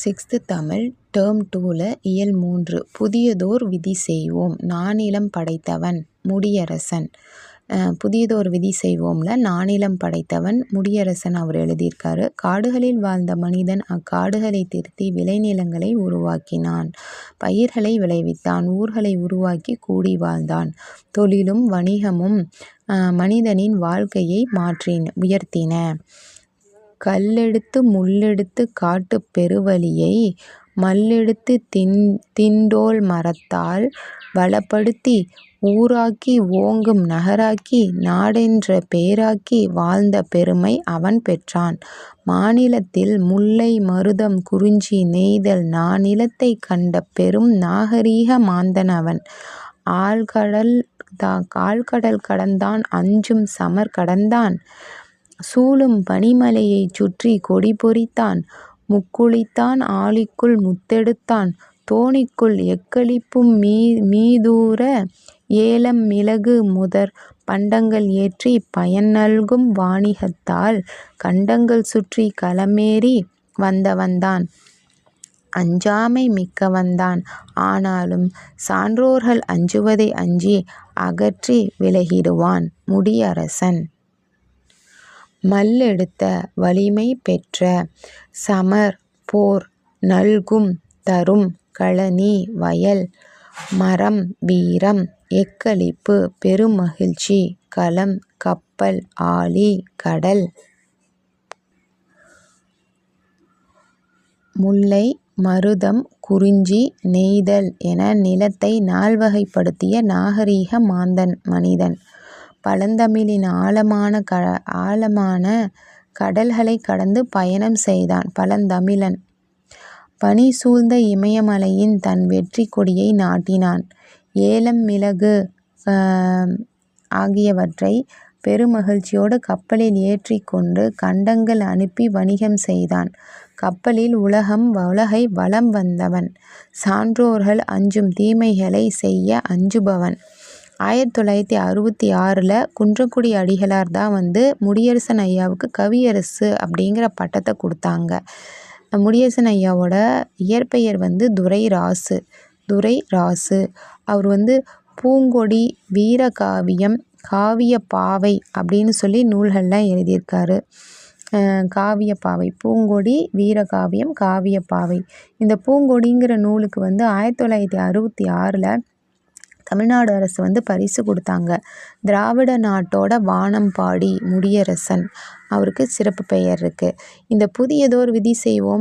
Sixth Tamil term டூவில் இயல் மூன்று புதியதோர் விதி செய்வோம் நானிலம் படைத்தவன் முடியரசன். புதியதோர் விதி செய்வோம்ல நானிலம் படைத்தவன் முடியரசன் அவர் எழுதியிருக்காரு. காடுகளில் வாழ்ந்த மனிதன் அக்காடுகளை திருத்தி விளைநிலங்களை உருவாக்கினான். பயிர்களை விளைவித்தான் ஊர்களை உருவாக்கி கூடி வாழ்ந்தான். தொழிலும் வணிகமும் மனிதனின் வாழ்க்கையை மாற்றின உயர்த்தின. கல்லெடுத்து முள்ளெடுத்து காட்டுப் பெருவழியை மல்லெடுத்து தின் திண்டோல் மரத்தால் வளப்படுத்தி ஊராக்கி ஓங்கும் நகராக்கி நாடென்ற பேராக்கி வாழ்ந்த பெருமை அவன் பெற்றான். மாநிலத்தில் முல்லை மருதம் குறிஞ்சி நெய்தல் நானிலத்தைக் கண்ட பெரும் நாகரீக மாந்தன் அவன். ஆழ்கடல் கடந்தான் அஞ்சும் சமர் கடந்தான் சூழும் பனிமலையைச் சுற்றிக் கொடி பொறித்தான். முக்குளித்தான் ஆழிக்குள் முத்தெடுத்தான். தோணிக்குள் எக்களிப்பும் மீதூர ஏலம் மிளகு முதற் பண்டங்கள் ஏற்றிப் பயன் நல்கும் வாணிகத்தால் கண்டங்கள் சுற்றிக் களமேறி வந்தவன்தான். அஞ்சாமை மிக்கவன்தான். ஆனாலும் சான்றோர்கள் அஞ்சுவதை அஞ்சி அகற்றி விலகிடுவான். முடியரசன். மல்லெடுத்த வலிமை பெற்ற சமர் போர் நல்கும் தரும் கழனி வயல் மறம் வீரம் எக்களிப்பு பெருமகிழ்ச்சி களம் கப்பல் ஆழி கடல் முல்லை மருதம் குறிஞ்சி நெய்தல் என நிலத்தை நால்வகைப்படுத்திய நாகரிக மாந்தன் மனிதன். பழந்தமிழின் ஆழமான க ஆழமான கடல்களை கடந்து பயணம் செய்தான் பழந்தமிழன். பனி சூழ்ந்த இமயமலையின் தன் வெற்றி கொடியை நாட்டினான். ஏலம் மிளகு ஆகியவற்றை பெருமகிழ்ச்சியோடு கப்பலில் ஏற்றி கொண்டு கண்டங்கள் அனுப்பி வணிகம் செய்தான். கப்பலில் உலகம் உலகை வலம் வந்தவன். சான்றோர்கள் அஞ்சும் தீமைகளை செய்ய அஞ்சுபவன். ஆயிரத்தி தொள்ளாயிரத்தி அறுபத்தி ஆறில் குன்றக்குடி அடிகளார் தான் வந்து முடியரசன் ஐயாவுக்கு கவியரசு அப்படிங்கிற பட்டத்தை கொடுத்தாங்க. முடியரசன் ஐயாவோட இயற்பெயர் வந்து துரை ராசு துரை ராசு அவர் வந்து பூங்கொடி வீரகாவியம் காவியப்பாவை அப்படின்னு சொல்லி நூல்கள்லாம் எழுதியிருக்காரு. காவியப்பாவை பூங்கொடி வீரகாவியம் காவியப்பாவை. இந்த பூங்கொடிங்கிற நூலுக்கு வந்து ஆயிரத்தி தொள்ளாயிரத்தி அறுபத்தி ஆறில் தமிழ்நாடு அரசு வந்து பரிசு கொடுத்தாங்க. திராவிட நாட்டோட வானம்பாடி முடியரசன். அவருக்கு சிறப்பு பெயர் இருக்குது இந்த புதியதோர் விதி செய்வோம்